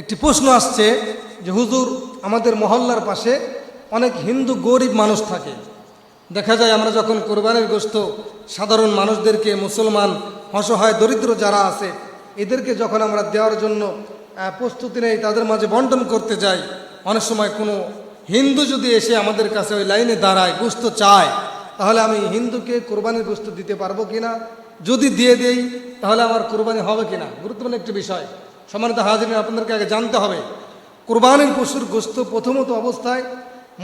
একটি প্রশ্ন আসছে যে, হুজুর, আমাদের মহল্লার পাশে অনেক হিন্দু গরিব মানুষ থাকে। দেখা যায় আমরা যখন কোরবানির গোস্ত সাধারণ মানুষদেরকে, মুসলমান, অসহায়, দরিদ্র যারা আছে, এদেরকে যখন আমরা দেওয়ার জন্য প্রস্তুতি নেই, তাদের মাঝে বন্টন করতে যাই, অনেক সময় কোনো হিন্দু যদি এসে আমাদের কাছে ওই লাইনে দাঁড়ায় গোস্ত চায়, তাহলে আমি হিন্দুকে কোরবানির গোস্ত দিতে পারব কিনা? যদি দিয়ে দেই, তাহলে আমার কোরবানি হবে কিনা? গুরুত্বপূর্ণ একটি বিষয়। সম্মানিত হাজির আপনাদেরকে আগে জানতে হবে, কোরবানির পশুর গোস্ত প্রথমত অবস্থায়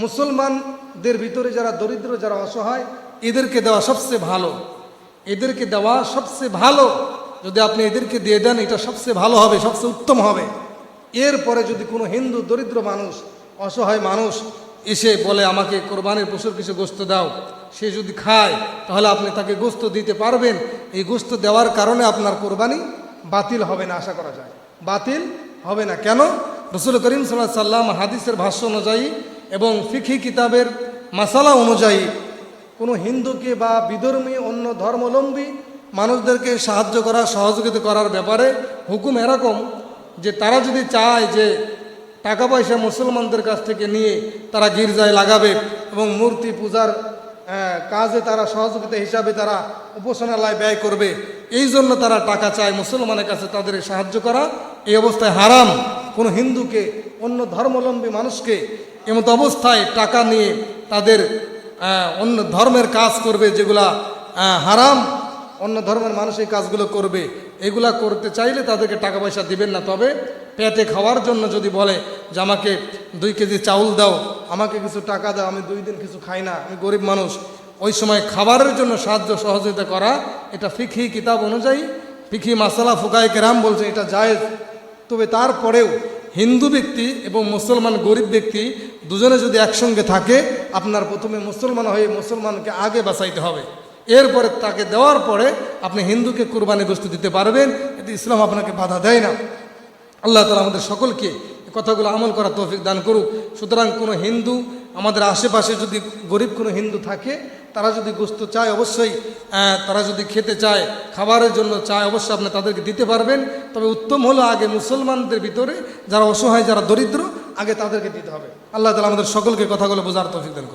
মুসলমানদের ভিতরে যারা দরিদ্র, যারা অসহায়, এদেরকে দেওয়া সবচেয়ে ভালো। এদেরকে দেওয়া সবচেয়ে ভালো, যদি আপনি এদেরকে দিয়ে দেন, এটা সবচেয়ে ভালো হবে, সবচেয়ে উত্তম হবে। এরপরে যদি কোনো হিন্দু দরিদ্র মানুষ, অসহায় মানুষ এসে বলে, আমাকে কোরবানির পশুর কিছু গোস্ত দাও। সে যদি খায়, তাহলে আপনি তাকে গোস্ত দিতে পারবেন। এই গোস্ত দেওয়ার কারণে আপনার কোরবানি বাতিল হবে না, আশা করা যায়। বাতিল হবে না। কেন? রসুল করিম সাল্লাহ সাল্লাম হাদিসের ভাষ্য অনুযায়ী এবং ফিখি কিতাবের মাসালা অনুযায়ী কোনো হিন্দুকে বা বিধর্মী, অন্য ধর্মাবলম্বী মানুষদেরকে সাহায্য করা, সহযোগিতা করার ব্যাপারে হুকুম এরকম যে তারা যদি চায় যে টাকা পয়সা মুসলমানদের কাছ থেকে নিয়ে তারা গির্জায় লাগাবে এবং মূর্তি পূজার কাজে তারা সহযোগিতা হিসাবে তারা উপাসনালয় ব্যয় করবে এই জন্য তারা টাকা চায় মুসলমানের কাছে তাদের সাহায্য করা। এই অবস্থায় হারাম। কোনো হিন্দুকে, অন্য ধর্মাবলম্বী মানুষকে এমত অবস্থায় টাকা নিয়ে তাদের অন্য ধর্মের কাজ করবে যেগুলা হারাম, অন্য ধর্মের মানুষ এই কাজগুলো করবে। এগুলা করতে চাইলে তাদেরকে টাকা পয়সা দিবেন না। তবে পেটে খাওয়ার জন্য যদি বলে যে, আমাকে দুই কেজি চাউল দাও, আমাকে কিছু টাকা দাও, আমি দুই দিন কিছু খাই না, আমি গরিব মানুষ। ওই সময় খাবারের জন্য সাহায্য সহযোগিতা করা, এটা ফিখি কিতাব অনুযায়ী ফিখি মাসালা ফুকাই কেরাম বলছে এটা জায়েজ। তবে তারপরেও হিন্দু ব্যক্তি এবং মুসলমান গরিব ব্যক্তি দুজনে যদি একসঙ্গে থাকে, আপনার প্রথমে মুসলমান হয়ে মুসলমানকে আগে বাঁচাইতে হবে। এরপরে তাকে দেওয়ার পরে আপনি হিন্দুকে কোরবানি গোস্ত দিতে পারবেন, এতে ইসলাম আপনাকে বাধা দেয় না। আল্লাহ তালা আমাদের সকলকে কথাগুলো আমল করার তৌফিক দান করুক। সুতরাং কোনো হিন্দু আমাদের আশেপাশে যদি গরিব কোনো হিন্দু থাকে, তারা যদি গোস্ত চায়, অবশ্যই তারা যদি খেতে চায়, খাবারের জন্য চায়, অবশ্যই আপনি তাদেরকে দিতে পারবেন। তবে উত্তম হলো আগে মুসলমানদের ভিতরে যারা অসহায়, যারা দরিদ্র, আগে তাদেরকে দিতে হবে। আল্লাহ তালা আমাদের সকলকে কথাগুলো বোঝার তফিক দান